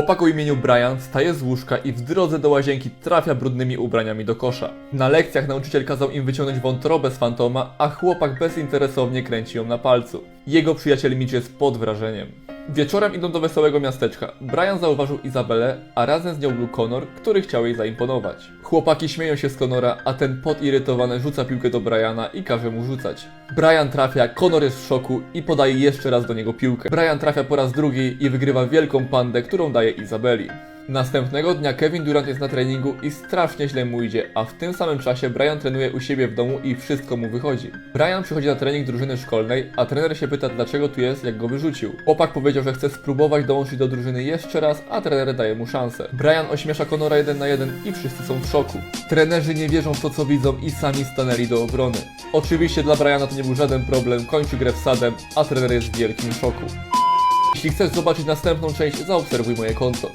Chłopak o imieniu Brian wstaje z łóżka i w drodze do łazienki trafia brudnymi ubraniami do kosza. Na lekcjach nauczyciel kazał im wyciągnąć wątrobę z fantoma, a chłopak bezinteresownie kręci ją na palcu. Jego przyjaciel Mitch jest pod wrażeniem. Wieczorem idą do wesołego miasteczka. Brian zauważył Izabelę, a razem z nią był Connor, który chciał jej zaimponować. Chłopaki śmieją się z Connora, a ten podirytowany rzuca piłkę do Briana i każe mu rzucać. Brian trafia, Connor jest w szoku i podaje jeszcze raz do niego piłkę. Brian trafia po raz drugi i wygrywa wielką pandę, którą daje Izabeli. Następnego dnia Kevin Durant jest na treningu i strasznie źle mu idzie, a w tym samym czasie Brian trenuje u siebie w domu i wszystko mu wychodzi. Brian przychodzi na trening drużyny szkolnej, a trener się pyta dlaczego tu jest, jak go wyrzucił. Chłopak powiedział, że chce spróbować dołączyć do drużyny jeszcze raz, a trener daje mu szansę. Brian ośmiesza Conora jeden na jeden i wszyscy są w szoku. Trenerzy nie wierzą w to co widzą i sami stanęli do obrony. Oczywiście dla Briana to nie był żaden problem, kończy grę wsadem, a trener jest w wielkim szoku. Jeśli chcesz zobaczyć następną część, zaobserwuj moje konto.